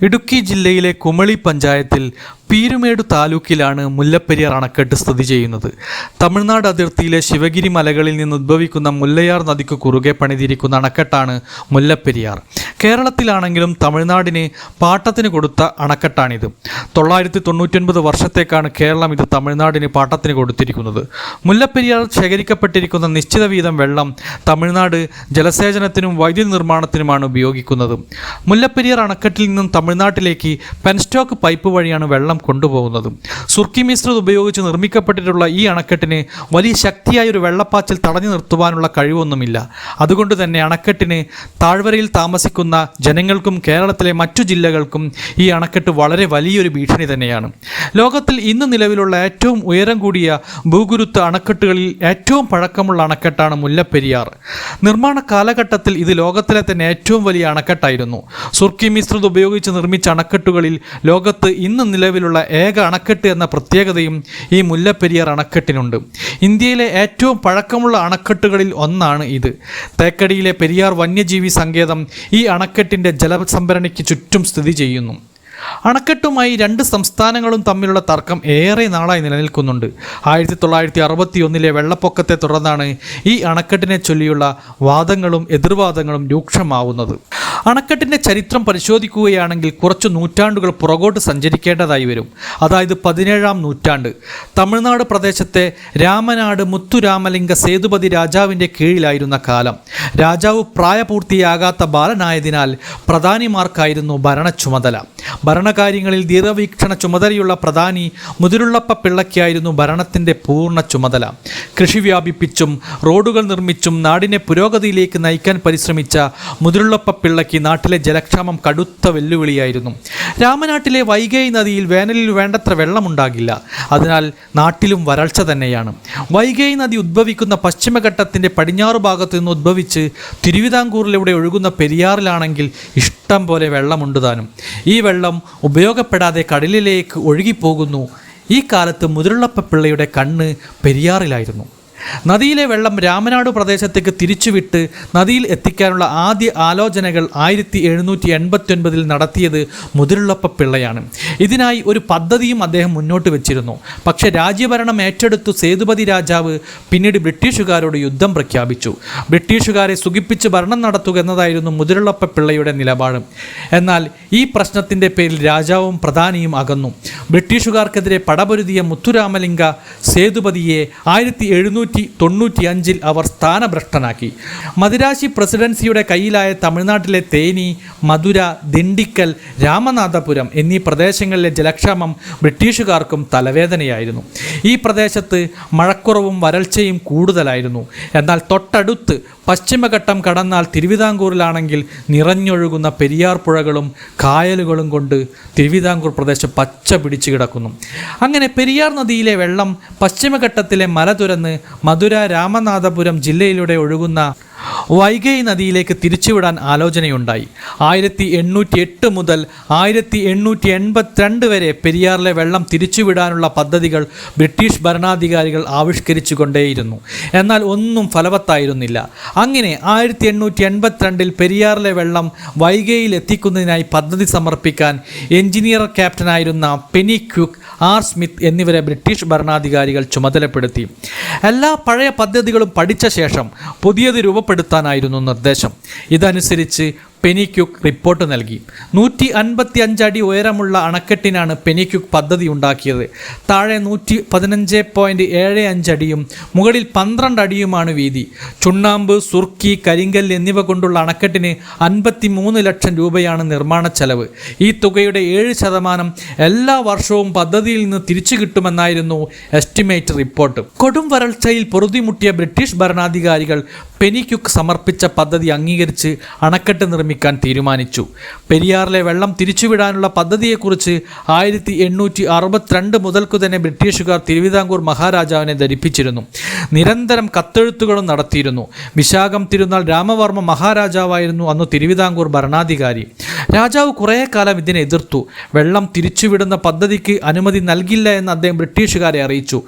ഇടുക്കി ജില്ലയിലെ കുമളി പഞ്ചായത്തിൽ പീരുമേട് താലൂക്കിലാണ് മുല്ലപ്പെരിയാർ അണക്കെട്ട് സ്ഥിതി ചെയ്യുന്നത്. തമിഴ്നാട് അതിർത്തിയിലെ ശിവഗിരി മലകളിൽ നിന്ന് ഉദ്ഭവിക്കുന്ന മുല്ലയാർ നദിക്ക് കുറുകെ പണിതിരിക്കുന്ന അണക്കെട്ടാണ് മുല്ലപ്പെരിയാർ. കേരളത്തിലാണെങ്കിലും തമിഴ്നാടിന് പാട്ടത്തിന് കൊടുത്ത അണക്കെട്ടാണിത്. തൊള്ളായിരത്തി തൊണ്ണൂറ്റൊൻപത് വർഷത്തേക്കാണ് കേരളം ഇത് തമിഴ്നാടിന് പാട്ടത്തിന് കൊടുത്തിരിക്കുന്നത്. മുല്ലപ്പെരിയാർ ശേഖരിക്കപ്പെട്ടിരിക്കുന്ന നിശ്ചിത വീതം വെള്ളം തമിഴ്നാട് ജലസേചനത്തിനും വൈദ്യുതി നിർമ്മാണത്തിനുമാണ് ഉപയോഗിക്കുന്നത്. മുല്ലപ്പെരിയാർ അണക്കെട്ടിൽ നിന്നും തമിഴ്നാട്ടിലേക്ക് പെൻസ്റ്റോക്ക് പൈപ്പ് വഴിയാണ് വെള്ളം കൊണ്ടുപോകുന്നത്. സുർക്കി മിശ്രിത് ഉപയോഗിച്ച് നിർമ്മിക്കപ്പെട്ടിട്ടുള്ള ഈ അണക്കെട്ടിന് വലിയ ശക്തിയായ ഒരു വെള്ളപ്പാച്ചിൽ തടഞ്ഞു നിർത്തുവാനുള്ള കഴിവൊന്നുമില്ല. അതുകൊണ്ട് തന്നെ അണക്കെട്ടിന് താഴ്വരയിൽ താമസിക്കുന്ന ജനങ്ങൾക്കും കേരളത്തിലെ മറ്റു ജില്ലകൾക്കും ഈ അണക്കെട്ട് വളരെ വലിയൊരു ഭീഷണി തന്നെയാണ്. ലോകത്തിൽ ഇന്ന് നിലവിലുള്ള ഏറ്റവും ഉയരം കൂടിയ ഭൂഗുരുത്വ അണക്കെട്ടുകളിൽ ഏറ്റവും പഴക്കമുള്ള അണക്കെട്ടാണ് മുല്ലപ്പെരിയാർ. നിർമ്മാണ കാലഘട്ടത്തിൽ ഇത് ലോകത്തിലെ തന്നെ ഏറ്റവും വലിയ അണക്കെട്ടായിരുന്നു. സുർക്കി മിശ്രിത് ഉപയോഗിച്ച് നിർമ്മിച്ച അണക്കെട്ടുകളിൽ ലോകത്ത് ഇന്ന് നിലവിലുള്ള ഏക അണക്കെട്ട് എന്ന പ്രത്യേകതയും ഈ മുല്ലപ്പെരിയാർ അണക്കെട്ടിനുണ്ട്. ഇന്ത്യയിലെ ഏറ്റവും പഴക്കമുള്ള അണക്കെട്ടുകളിൽ ഒന്നാണ് ഇത്. തേക്കടിയിലെ പെരിയാർ വന്യജീവി സങ്കേതം ഈ അണക്കെട്ടിന്റെ ജലസംഭരണിക്ക് ചുറ്റും സ്ഥിതി ചെയ്യുന്നു. അണക്കെട്ടുമായി രണ്ട് സംസ്ഥാനങ്ങളും തമ്മിലുള്ള തർക്കം ഏറെ നാളായി നിലനിൽക്കുന്നുണ്ട്. ആയിരത്തി തൊള്ളായിരത്തി അറുപത്തി ഒന്നിലെ വെള്ളപ്പൊക്കത്തെ തുടർന്നാണ് ഈ അണക്കെട്ടിനെ ചൊല്ലിയുള്ള വാദങ്ങളും എതിർവാദങ്ങളും രൂക്ഷമാവുന്നത്. അണക്കെട്ടിന്റെ ചരിത്രം പരിശോധിക്കുകയാണെങ്കിൽ കുറച്ച് നൂറ്റാണ്ടുകൾ പുറകോട്ട് സഞ്ചരിക്കേണ്ടതായി വരും. അതായത് പതിനേഴാം നൂറ്റാണ്ട്. തമിഴ്നാട് പ്രദേശത്തെ രാമനാട് മുത്തുരാമലിംഗ സേതുപതി രാജാവിന്റെ കീഴിലായിരുന്ന കാലം. രാജാവ് പ്രായപൂർത്തിയാകാത്ത ബാലനായതിനാൽ പ്രധാനിമാർക്കായിരുന്നു ഭരണ ചുമതല ഭരണകാര്യങ്ങളിൽ ദീർഘവീക്ഷണ ചുമതലയുള്ള പ്രധാനി മുതിരുള്ളപ്പ പിള്ളയ്ക്കായിരുന്നു ഭരണത്തിന്റെ പൂർണ ചുമതല. കൃഷി വ്യാപിപ്പിച്ചും റോഡുകൾ നിർമ്മിച്ചും നാടിനെ പുരോഗതിയിലേക്ക് നയിക്കാൻ പരിശ്രമിച്ച മുതിരുള്ളപ്പ പിള്ളയ്ക്ക് നാട്ടിലെ ജലക്ഷാമം കടുത്ത വെല്ലുവിളിയായിരുന്നു. രാമനാട്ടിലെ വൈഗൈ നദിയിൽ വേനലിൽ വേണ്ടത്ര വെള്ളമുണ്ടാകില്ല. അതിനാൽ നാട്ടിലും വരൾച്ച തന്നെയാണ്. വൈഗൈ നദി ഉദ്ഭവിക്കുന്ന പശ്ചിമഘട്ടത്തിന്റെ പടിഞ്ഞാറ് ഭാഗത്ത് നിന്ന് ഉദ്ഭവിച്ച് തിരുവിതാംകൂറിലൂടെ ഒഴുകുന്ന പെരിയാറിലാണെങ്കിൽ ഇഷ്ടം പോലെ വെള്ളമുണ്ട് താനും. ഈ വെള്ളം ഉപയോഗപ്പെടാതെ കടലിലേക്ക് ഒഴുകിപ്പോകുന്നു. ഈ കാലത്ത് മുതിരുള്ളപ്പ പിള്ളയുടെ കണ്ണ് പെരിയാറിലായിരുന്നു. നദിയിലെ വെള്ളം രാമനാട് പ്രദേശത്തേക്ക് തിരിച്ചുവിട്ട് നദിയിൽ എത്തിക്കാനുള്ള ആദ്യ ആലോചനകൾ ആയിരത്തി എഴുന്നൂറ്റി എൺപത്തി ഒൻപതിൽ നടത്തിയത് മുതിരുള്ളപ്പ പിള്ളയാണ്. ഇതിനായി ഒരു പദ്ധതിയും അദ്ദേഹം മുന്നോട്ട് വെച്ചിരുന്നു. പക്ഷേ രാജ്യഭരണം ഏറ്റെടുത്തു സേതുപതി രാജാവ് പിന്നീട് ബ്രിട്ടീഷുകാരോട് യുദ്ധം പ്രഖ്യാപിച്ചു. ബ്രിട്ടീഷുകാരെ സുഖിപ്പിച്ച് ഭരണം നടത്തുക എന്നതായിരുന്നു മുതിരുള്ളപ്പ പിള്ളയുടെ നിലപാട്. എന്നാൽ ഈ പ്രശ്നത്തിന്റെ പേരിൽ രാജാവും പ്രധാനിയും അകന്നു. ബ്രിട്ടീഷുകാർക്കെതിരെ പടപൊരുതിയ മുത്തുരാമലിംഗ സേതുപതിയെ ആയിരത്തി എഴുന്നൂറ്റി തൊണ്ണൂറ്റി അഞ്ചിൽ അവർ സ്ഥാനഭ്രഷ്ടനാക്കി. മദിരാശി പ്രസിഡൻസിയുടെ കയ്യിലായ തമിഴ്നാട്ടിലെ തേനി മധുര ദിണ്ടിക്കൽ രാമനാഥപുരം എന്നീ പ്രദേശങ്ങളിലെ ജലക്ഷാമം ബ്രിട്ടീഷുകാർക്കും തലവേദനയായിരുന്നു. ഈ പ്രദേശത്ത് മഴക്കുറവും വരൾച്ചയും കൂടുതലായിരുന്നു. എന്നാൽ തൊട്ടടുത്ത് പശ്ചിമഘട്ടം കടന്നാൽ തിരുവിതാംകൂറിലാണെങ്കിൽ നിറഞ്ഞൊഴുകുന്ന പെരിയാർ പുഴകളും കായലുകളും കൊണ്ട് തിരുവിതാംകൂർ പ്രദേശം പച്ച പിടിച്ചു കിടക്കുന്നു. അങ്ങനെ പെരിയാർ നദിയിലെ വെള്ളം പശ്ചിമഘട്ടത്തിലെ മല തുരന്ന് മധുര രാമനാഥപുരം ജില്ലയിലൂടെ ഒഴുകുന്ന വൈഗൈ നദിയിലേക്ക് തിരിച്ചുവിടാൻ ആലോചനയുണ്ടായി. ആയിരത്തി എണ്ണൂറ്റി എട്ട് മുതൽ ആയിരത്തി എണ്ണൂറ്റി എൺപത്തിരണ്ട് വരെ പെരിയാറിലെ വെള്ളം തിരിച്ചുവിടാനുള്ള പദ്ധതികൾ ബ്രിട്ടീഷ് ഭരണാധികാരികൾ ആവിഷ്കരിച്ചു കൊണ്ടേയിരുന്നു എന്നാൽ ഒന്നും ഫലവത്തായിരുന്നില്ല. അങ്ങനെ ആയിരത്തി എണ്ണൂറ്റി എൺപത്തിരണ്ടിൽ പെരിയാറിലെ വെള്ളം വൈഗയിൽ എത്തിക്കുന്നതിനായി പദ്ധതി സമർപ്പിക്കാൻ എഞ്ചിനീയർ ക്യാപ്റ്റനായിരുന്ന പെനി ക്യുക്ക് ആർ സ്മിത്ത് എന്നിവരെ ബ്രിട്ടീഷ് ഭരണാധികാരികൾ ചുമതലപ്പെടുത്തി. എല്ലാ പഴയ പദ്ധതികളും പഠിച്ച ശേഷം പുതിയത് രൂപപ്പെടുത്താനായിരുന്നു നിർദ്ദേശം. ഇതനുസരിച്ച് പെനിക്യുക്ക് റിപ്പോർട്ട് നൽകി. നൂറ്റി അൻപത്തി അഞ്ചടി ഉയരമുള്ള അണക്കെട്ടിനാണ് പെനിക്യുക്ക് പദ്ധതി ഉണ്ടാക്കിയത്. താഴെ നൂറ്റി പതിനഞ്ച് പോയിന്റ് ഏഴ് അഞ്ചടിയും മുകളിൽ പന്ത്രണ്ട് അടിയുമാണ് വീതി. ചുണ്ണാമ്പ് സുർക്കി കരിങ്കൽ എന്നിവ കൊണ്ടുള്ള അണക്കെട്ടിന് അൻപത്തി മൂന്ന് ലക്ഷം രൂപയാണ് നിർമ്മാണ ചെലവ്. ഈ തുകയുടെ ഏഴ് ശതമാനം എല്ലാ വർഷവും പദ്ധതിയിൽ നിന്ന് തിരിച്ചു കിട്ടുമെന്നായിരുന്നു എസ്റ്റിമേറ്റ് റിപ്പോർട്ട്. കൊടും വരൾച്ചയിൽ പൊറുതിമുട്ടിയ ബ്രിട്ടീഷ് ഭരണാധികാരികൾ പെനിക്യുക്ക് സമർപ്പിച്ച പദ്ധതി അംഗീകരിച്ച് അണക്കെട്ട് നിർമ്മിക്കാൻ തീരുമാനിച്ചു. പെരിയാറിലെ വെള്ളം തിരിച്ചുവിടാനുള്ള പദ്ധതിയെക്കുറിച്ച് ആയിരത്തി എണ്ണൂറ്റി അറുപത്തിരണ്ട് മുതൽക്കു തന്നെ ബ്രിട്ടീഷുകാർ തിരുവിതാംകൂർ മഹാരാജാവിനെ ധരിപ്പിച്ചിരുന്നു. നിരന്തരം കത്തെഴുത്തുകളും നടത്തിയിരുന്നു. വിശാഖം തിരുനാൾ രാമവർമ്മ മഹാരാജാവായിരുന്നു അന്ന് തിരുവിതാംകൂർ ഭരണാധികാരി. രാജാവ് കുറേ കാലം ഇതിനെ എതിർത്തു. വെള്ളം തിരിച്ചുവിടുന്ന പദ്ധതിക്ക് അനുമതി നൽകില്ല എന്ന് അദ്ദേഹം ബ്രിട്ടീഷുകാരെ അറിയിച്ചു.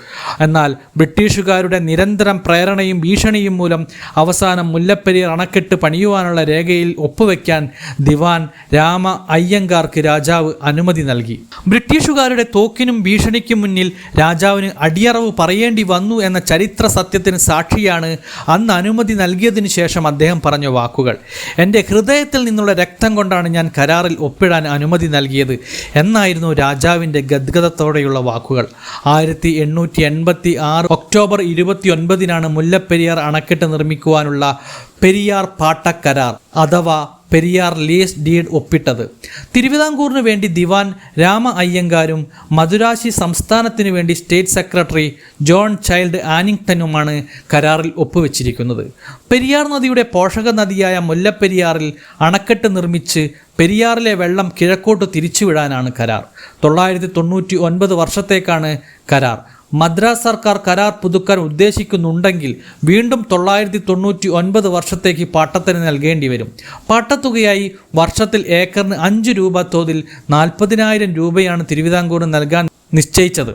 എന്നാൽ ബ്രിട്ടീഷുകാരുടെ നിരന്തരം പ്രേരണയും ഭീഷണിയും മൂലം അവസാനം മുല്ലപ്പെരിയാർ അണക്കെട്ട് പണിയുവാനുള്ള രേഖയിൽ ഒപ്പുവെക്കാൻ ദിവാൻ രാമ അയ്യങ്കാർക്ക് രാജാവ് അനുമതി നൽകി. ബ്രിട്ടീഷുകാരുടെ തോക്കിനും ഭീഷണിക്കും മുന്നിൽ രാജാവിന് അടിയറവ് പറയേണ്ടി വന്നു എന്ന ചരിത്ര സത്യത്തിന് സാക്ഷിയാണ് അന്ന് അനുമതി നൽകിയതിനു ശേഷം അദ്ദേഹം പറഞ്ഞ വാക്കുകൾ. എന്റെ ഹൃദയത്തിൽ നിന്നുള്ള രക്തം കൊണ്ടാണ് ഞാൻ കരാറിൽ ഒപ്പിടാൻ അനുമതി നൽകിയത് എന്നായിരുന്നു രാജാവിന്റെ ഗദ്ഗതത്തോടെയുള്ള വാക്കുകൾ. ആയിരത്തി എണ്ണൂറ്റി എൺപത്തി ആറ് ഒക്ടോബർ ഇരുപത്തി ഒൻപതിനാണ് മുല്ലപ്പെരിയാർ അണക്കെട്ട് നിർമ്മിക്കുവാനുള്ള പെരിയാർ പാട്ടക്കരാർ അഥവാ പെരിയാർ ലീസ് ഡീഡ് ഒപ്പിട്ടത്. തിരുവിതാംകൂറിന് വേണ്ടി ദിവാൻ രാമ അയ്യങ്കാരും മധുരാശി സംസ്ഥാനത്തിനു വേണ്ടി സ്റ്റേറ്റ് സെക്രട്ടറി ജോൺ ചൈൽഡ് ആനിങ്ടനുമാണ് കരാറിൽ ഒപ്പുവെച്ചിരിക്കുന്നത്. പെരിയാർ നദിയുടെ പോഷക നദിയായ മുല്ലപ്പെരിയാറിൽ അണക്കെട്ട് നിർമ്മിച്ച് പെരിയാറിലെ വെള്ളം കിഴക്കോട്ട് തിരിച്ചുവിടാനാണ് കരാർ. തൊള്ളായിരത്തി തൊണ്ണൂറ്റി ഒൻപത് വർഷത്തേക്കാണ് കരാർ. മദ്രാസ് സർക്കാർ കരാർ പുതുക്കാൻ ഉദ്ദേശിക്കുന്നുണ്ടെങ്കിൽ വീണ്ടും തൊള്ളായിരത്തി തൊണ്ണൂറ്റി ഒൻപത് വർഷത്തേക്ക് പാട്ടത്തിന് നൽകേണ്ടി വരും. പാട്ടത്തുകയായി വർഷത്തിൽ ഏക്കറിന് അഞ്ച് രൂപ തോതിൽ നാൽപ്പതിനായിരം രൂപയാണ് തിരുവിതാംകൂറിന് നൽകാൻ നിശ്ചയിച്ചത്.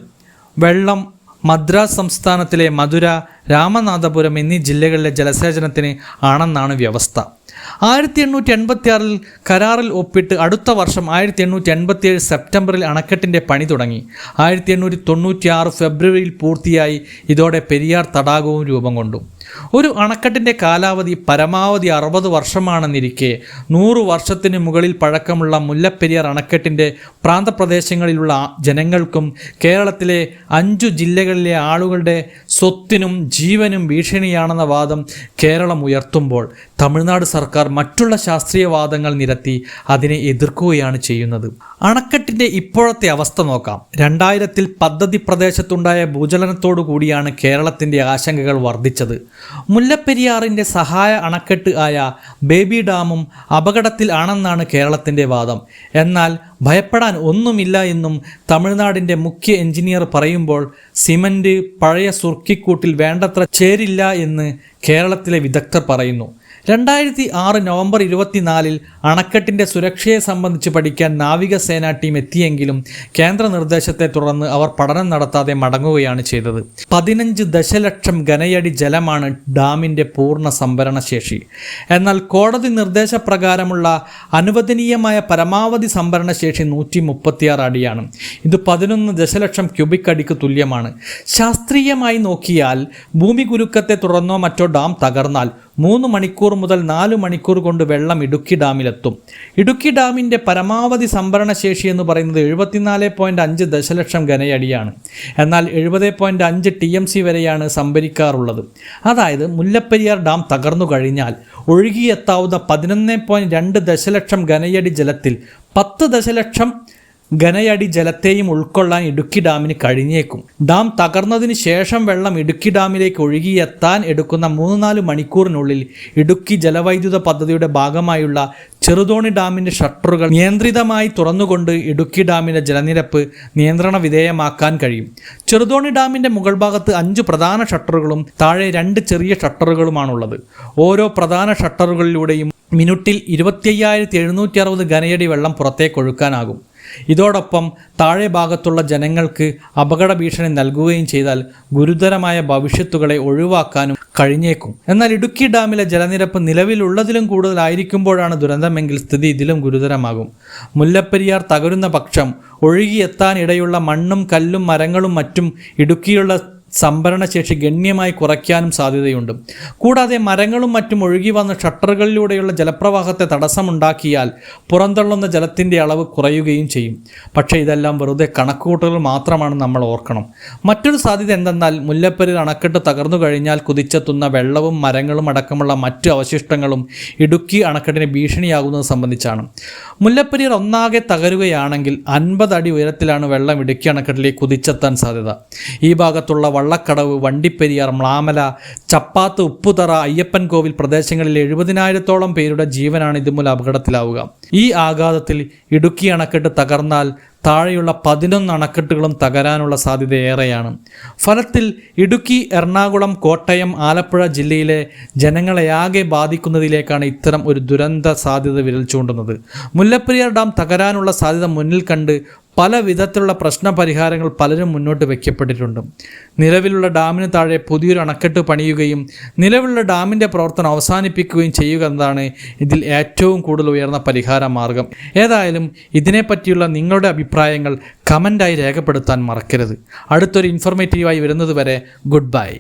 വെള്ളം മദ്രാസ് സംസ്ഥാനത്തിലെ മധുര രാമനാഥപുരം എന്നീ ജില്ലകളിലെ ജലസേചനത്തിന് ആണെന്നാണ് വ്യവസ്ഥ. ആയിരത്തി എണ്ണൂറ്റി എൺപത്തി ആറിൽ കരാറിൽ ഒപ്പിട്ട് അടുത്ത വർഷം ആയിരത്തി എണ്ണൂറ്റി എൺപത്തി ഏഴ് സെപ്റ്റംബറിൽ അണക്കെട്ടിന്റെ പണി തുടങ്ങി. ആയിരത്തി എണ്ണൂറ്റി തൊണ്ണൂറ്റി ആറ് ഫെബ്രുവരിയിൽ പൂർത്തിയായി. ഇതോടെ പെരിയാർ തടാകവും രൂപം കൊണ്ടു. ഒരു അണക്കെട്ടിന്റെ കാലാവധി പരമാവധി അറുപത് വർഷമാണെന്നിരിക്കെ നൂറ് വർഷത്തിന് മുകളിൽ പഴക്കമുള്ള മുല്ലപ്പെരിയാർ അണക്കെട്ടിന്റെ പ്രാന്തപ്രദേശങ്ങളിലുള്ള ജനങ്ങൾക്കും കേരളത്തിലെ അഞ്ചു ജില്ലകളിലെ ആളുകളുടെ സ്വത്തിനും ജീവനും ഭീഷണിയാണെന്ന വാദം കേരളം ഉയർത്തുമ്പോൾ തമിഴ്നാട് സർക്കാർ മറ്റുള്ള ശാസ്ത്രീയവാദങ്ങൾ നിരത്തി അതിനെ എതിർക്കുകയാണ് ചെയ്യുന്നത്. അണക്കെട്ടിന്റെ ഇപ്പോഴത്തെ അവസ്ഥ നോക്കാം. രണ്ടായിരത്തിൽ പദ്ധതി പ്രദേശത്തുണ്ടായ ഭൂചലനത്തോടു കൂടിയാണ് കേരളത്തിന്റെ ആശങ്കകൾ വർദ്ധിച്ചത്. മുല്ലപ്പെരിയാറിന്റെ സഹായ അണക്കെട്ട് ആയ ബേബി ഡാമും അപകടത്തിൽ ആണെന്നാണ് കേരളത്തിന്റെ വാദം. എന്നാൽ ഭയപ്പെടാൻ ഒന്നുമില്ല എന്നും തമിഴ്നാടിന്റെ മുഖ്യ എഞ്ചിനീയർ പറയുമ്പോൾ സിമന്റ് പഴയ സുർക്കിക്കൂട്ടിൽ വേണ്ടത്ര ചേരില്ല എന്ന് കേരളത്തിലെ വിദഗ്ധർ പറയുന്നു. രണ്ടായിരത്തി ആറ് നവംബർ ഇരുപത്തിനാലിൽ അണക്കെട്ടിന്റെ സുരക്ഷയെ സംബന്ധിച്ച് പഠിക്കാൻ നാവികസേന ടീം എത്തിയെങ്കിലും കേന്ദ്ര നിർദ്ദേശത്തെ തുടർന്ന് അവർ പഠനം നടത്താതെ മടങ്ങുകയാണ് ചെയ്തത്. പതിനഞ്ച് ദശലക്ഷം ഘനയടി ജലമാണ് ഡാമിന്റെ പൂർണ സംഭരണ ശേഷി എന്നാൽ കോടതി നിർദ്ദേശപ്രകാരമുള്ള അനുവദനീയമായ പരമാവധി സംഭരണ ശേഷി നൂറ്റി മുപ്പത്തിയാറ് അടിയാണ്. ഇത് പതിനൊന്ന് ദശലക്ഷം ക്യൂബിക് അടിക്ക് തുല്യമാണ്. ശാസ്ത്രീയമായി നോക്കിയാൽ ഭൂമി കുരുക്കത്തെ തുടർന്നോ മറ്റോ ഡാം തകർന്നാൽ മൂന്ന് മണിക്കൂർ മുതൽ നാല് മണിക്കൂർ കൊണ്ട് വെള്ളം ഇടുക്കി ഡാമിലെത്തും. ഇടുക്കി ഡാമിന്റെ പരമാവധി സംഭരണ ശേഷി എന്ന് പറയുന്നത് എഴുപത്തിനാല് പോയിന്റ് അഞ്ച് ദശലക്ഷം ഘനയടിയാണ്. എന്നാൽ എഴുപത് പോയിന്റ് അഞ്ച് ടി എം സി വരെയാണ് സംഭരിക്കാറുള്ളത്. അതായത് മുല്ലപ്പെരിയാർ ഡാം തകർന്നു കഴിഞ്ഞാൽ ഒഴുകിയെത്താവുന്ന പതിനൊന്ന് പോയിന്റ് രണ്ട് ദശലക്ഷം ഘനയടി ജലത്തിൽ പത്ത് ദശലക്ഷം ഘനയടി ജലത്തെയും ഉൾക്കൊള്ളാൻ ഇടുക്കി ഡാമിന് കഴിഞ്ഞേക്കും. ഡാം തകർന്നതിന് ശേഷം വെള്ളം ഇടുക്കി ഡാമിലേക്ക് ഒഴുകിയെത്താൻ എടുക്കുന്ന മൂന്ന് നാല് മണിക്കൂറിനുള്ളിൽ ഇടുക്കി ജലവൈദ്യുത പദ്ധതിയുടെ ഭാഗമായുള്ള ചെറുതോണി ഡാമിന്റെ ഷട്ടറുകൾ നിയന്ത്രിതമായി തുറന്നുകൊണ്ട് ഇടുക്കി ഡാമിന്റെ ജലനിരപ്പ് നിയന്ത്രണ വിധേയമാക്കാൻ കഴിയും. ചെറുതോണി ഡാമിന്റെ മുകൾ ഭാഗത്ത് അഞ്ച് പ്രധാന ഷട്ടറുകളും താഴെ രണ്ട് ചെറിയ ഷട്ടറുകളുമാണുള്ളത്. ഓരോ പ്രധാന ഷട്ടറുകളിലൂടെയും മിനിറ്റിൽ ഇരുപത്തി അയ്യായിരത്തി എഴുന്നൂറ്റി അറുപത് ഘനയടി വെള്ളം പുറത്തേക്ക് ഒഴുക്കാനാകും. ഇതോടൊപ്പം താഴെ ഭാഗത്തുള്ള ജനങ്ങൾക്ക് അപകട ഭീഷണി നൽകുകയും ചെയ്താൽ ഗുരുതരമായ ഭവിഷ്യത്തുകളെ ഒഴിവാക്കാനും കഴിഞ്ഞേക്കും. എന്നാൽ ഇടുക്കി ഡാമിലെ ജലനിരപ്പ് നിലവിലുള്ളതിലും കൂടുതലായിരിക്കുമ്പോഴാണ് ദുരന്തമെങ്കിൽ സ്ഥിതി ഇതിലും ഗുരുതരമാകും. മുല്ലപ്പെരിയാർ തകരുന്ന പക്ഷം ഒഴുകിയെത്താനിടയുള്ള മണ്ണും കല്ലും മരങ്ങളും മറ്റും ഇടുക്കിയുള്ള സംഭരണശേഷി ഗണ്യമായി കുറയ്ക്കാനും സാധ്യതയുണ്ട്. കൂടാതെ മരങ്ങളും മറ്റും ഒഴുകി വന്ന ഷട്ടറുകളിലൂടെയുള്ള ജലപ്രവാഹത്തെ തടസ്സമുണ്ടാക്കിയാൽ പുറന്തള്ളുന്ന ജലത്തിന്റെ അളവ് കുറയുകയും ചെയ്യും. പക്ഷേ ഇതെല്ലാം വെറുതെ കണക്കുകൂട്ടലുകൾ മാത്രമാണ് നമ്മൾ ഓർക്കണം. മറ്റൊരു സാധ്യത എന്തെന്നാൽ മുല്ലപ്പെരിൽ അണക്കെട്ട് തകർന്നു കഴിഞ്ഞാൽ കുതിച്ചെത്തുന്ന വെള്ളവും മരങ്ങളും അടക്കമുള്ള മറ്റു അവശിഷ്ടങ്ങളും ഇടുക്കി അണക്കെട്ടിന് ഭീഷണിയാകുന്നത് സംബന്ധിച്ചാണ്. മുല്ലപ്പെരിയാർ ഒന്നാകെ തകരുകയാണെങ്കിൽ അൻപത് അടി ഉയരത്തിലാണ് വെള്ളം ഇടുക്കി അണക്കെട്ടിലേക്ക് കുതിച്ചെത്താൻ സാധ്യത. ഈ ഭാഗത്തുള്ള വള്ളക്കടവ് വണ്ടിപ്പെരിയാർ മ്ലാമല ചപ്പാത്ത് ഉപ്പുതറ അയ്യപ്പൻ കോവിൽ പ്രദേശങ്ങളിൽ എഴുപതിനായിരത്തോളം പേരുടെ ജീവനാണ് ഇതുമൂലം അപകടത്തിലാവുക. ഈ ആഘാതത്തിൽ ഇടുക്കി അണക്കെട്ട് തകർന്നാൽ താഴെയുള്ള പതിനൊന്ന് അണക്കെട്ടുകളും തകരാനുള്ള സാധ്യത ഏറെയാണ്. ഫലത്തിൽ ഇടുക്കി എറണാകുളം കോട്ടയം ആലപ്പുഴ ജില്ലയിലെ ജനങ്ങളെയാകെ ബാധിക്കുന്നതിലേക്കാണ് ഇത്തരം ഒരു ദുരന്ത സാധ്യത വിരൽ ചൂണ്ടുന്നത്. മുല്ലപ്പെരിയാർ ഡാം തകരാനുള്ള സാധ്യത മുന്നിൽ കണ്ട് പല വിധത്തിലുള്ള പ്രശ്ന പരിഹാരങ്ങൾ പലരും മുന്നോട്ട് വയ്ക്കപ്പെട്ടിട്ടുണ്ട് നിലവിലുള്ള ഡാമിന് താഴെ പുതിയൊരു അണക്കെട്ട് പണിയുകയും നിലവിലുള്ള ഡാമിന്റെ പ്രവർത്തനം അവസാനിപ്പിക്കുകയും ചെയ്യുക എന്നതാണ് ഇതിൽ ഏറ്റവും കൂടുതൽ ഉയർന്ന പരിഹാര മാർഗം. ഏതായാലും ഇതിനെപ്പറ്റിയുള്ള നിങ്ങളുടെ അഭിപ്രായങ്ങൾ കമന്റായി രേഖപ്പെടുത്താൻ മറക്കരുത്. അടുത്തൊരു ഇൻഫോർമേറ്റീവായി വരുന്നതുവരെ ഗുഡ് ബൈ